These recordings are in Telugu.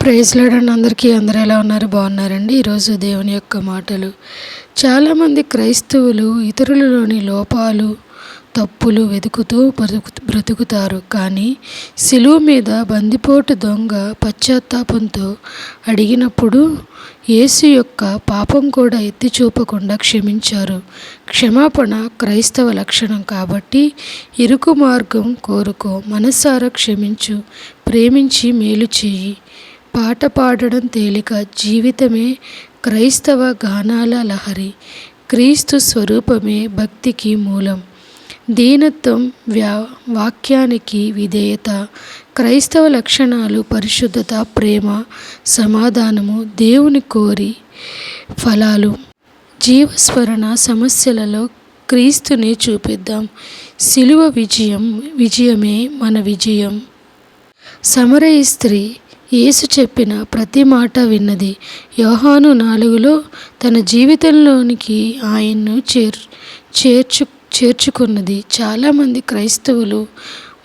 ప్రైజ్ లాడండి అందరికీ. అందరూ ఎలా ఉన్నారు? బాగున్నారండి. ఈరోజు దేవుని యొక్క మాటలు. చాలామంది క్రైస్తవులు ఇతరులలోని లోపాలు తప్పులు వెతుకుతూ బ్రతుకు బ్రతుకుతారు. కానీ సిలువు మీద బందిపోటు దొంగ పశ్చాత్తాపంతో అడిగినప్పుడు యేసు యొక్క పాపం కూడా ఎత్తి చూపకుండా క్షమించారు. క్షమాపణ క్రైస్తవ లక్షణం కాబట్టి ఇరుకు మార్గం కోరుకో మనసారా క్షమించు ప్రేమించి మేలు చేయి పాట పాడడం తేలిక జీవితమే క్రైస్తవ గానాల లహరి. క్రీస్తు స్వరూపమే భక్తికి మూలం. దీనత్వం వ్యా వాక్యానికి విధేయత. క్రైస్తవ లక్షణాలు పరిశుద్ధత ప్రేమ సమాధానము దేవుని కోరి ఫలాలు. జీవస్మరణ సమస్యలలో క్రీస్తుని చూపిద్దాం. సిలువ విజయం విజయమే మన విజయం. సమరయ స్త్రీ యేసు చెప్పిన ప్రతి మాట విన్నది. యోహాను నాలుగులో తన జీవితంలోనికి ఆయన్ను చేర్ చేర్చు చేర్చుకున్నది. చాలామంది క్రైస్తవులు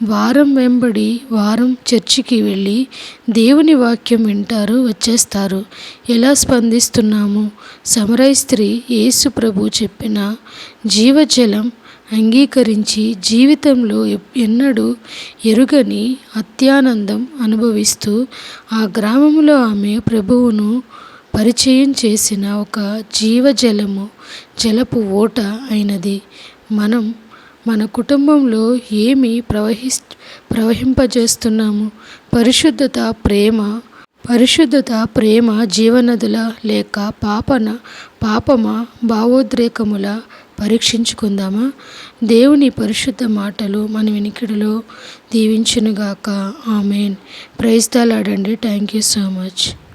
వారం వెంబడి వారం చర్చికి వెళ్ళి దేవుని వాక్యం వింటారు వచ్చేస్తారు. ఎలా స్పందిస్తున్నాము? సమరై స్త్రీ యేసు ప్రభు చెప్పిన జీవజలం అంగీకరించి జీవితంలో ఎన్నడూ ఎరుగని అత్యానందం అనుభవిస్తూ ఆ గ్రామంలో ఆమె ప్రభువును పరిచయం చేసిన ఒక జీవజలము జలపు ఓట అయినది. మనం మన కుటుంబంలో ఏమి ప్రవహిస్ ప్రవహింపజేస్తున్నాము? పరిశుద్ధత ప్రేమ పరిశుద్ధత ప్రేమ జీవనదుల లేక పాపన పాపమ భావోద్రేకముల పరీక్షించుకుందామా? దేవుని పరిశుద్ధ మాటలు మన వినికిడిలో దీవించునుగాక. Amen. Praise thank you so much.